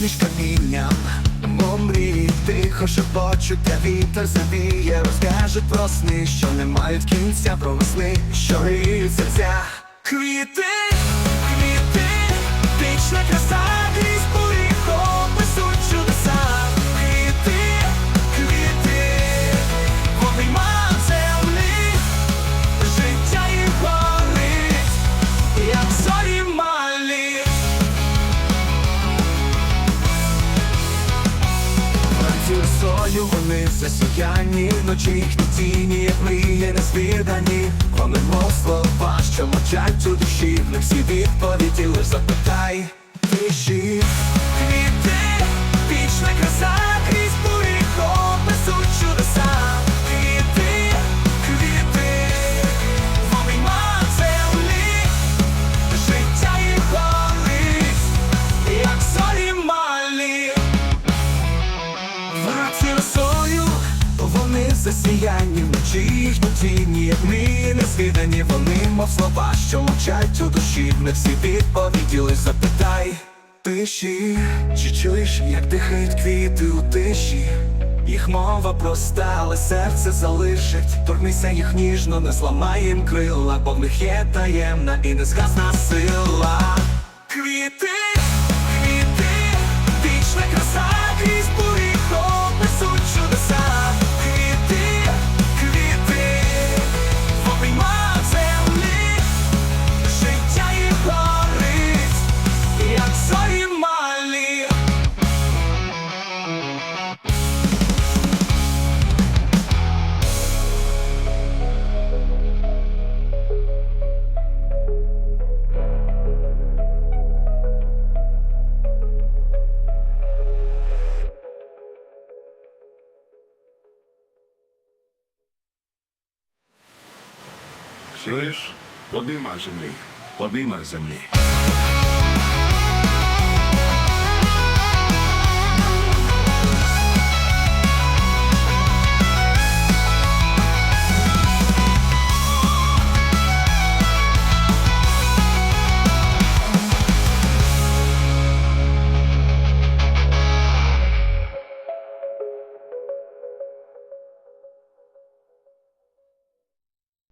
між камінням, мов мрії, тихо шепочуть, та вітер завіє, розкажуть про сни, що не мають кінця, про весни, що гріють серця. Квіти, вони засіяні Вночі їхні тіні, як мрії незвідані. Вони мов слова, що мовчать у душі В них всі відповіді лиш запитай засіяні вночі їхні тіні, як мрії не згидані, вони, мов слова, що мовчать у душі, них всі відповіді лиш запитай тиші, чи чуєш, як дихають квіти у тиші? Їх мова проста, але серце залишить. Торкнися їх ніжно, не зламай їм крила, бо в них є таємна і незгасна сила. Квіти, Чуєш? Подима землі, подима землі.